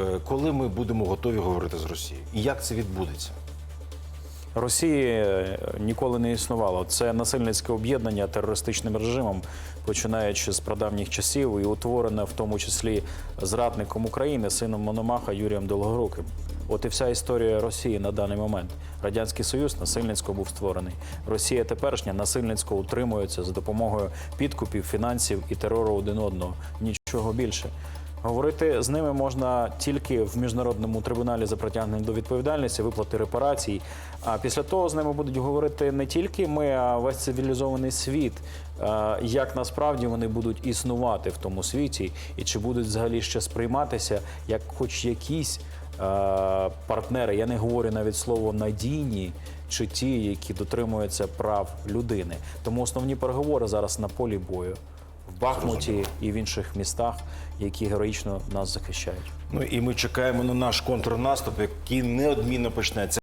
Е, Коли ми будемо готові говорити з Росією? І як це відбудеться? Росії е, ніколи не існувало. Це насильницьке об'єднання терористичним режимом, починаючи з прадавніх часів, і утворене в тому числі зрадником України, сином Мономаха Юрієм Долгоруким. От і вся історія Росії на даний момент. Радянський Союз насильницько був створений. Росія теперішня насильницько утримується за допомогою підкупів, фінансів і терору один одного. Нічого більше. Говорити з ними можна тільки в міжнародному трибуналі за притягнення до відповідальності, виплати репарацій. А після того з ними будуть говорити не тільки ми, а весь цивілізований світ. Як насправді вони будуть існувати в тому світі, і чи будуть взагалі ще сприйматися як хоч якісь партнери. Я не говорю навіть слово надійні чи ті, які дотримуються прав людини. Тому основні переговори зараз на полі бою. В Бахмуті і в інших містах, які героїчно нас захищають. Ну і ми чекаємо на наш контрнаступ, який неодмінно почнеться.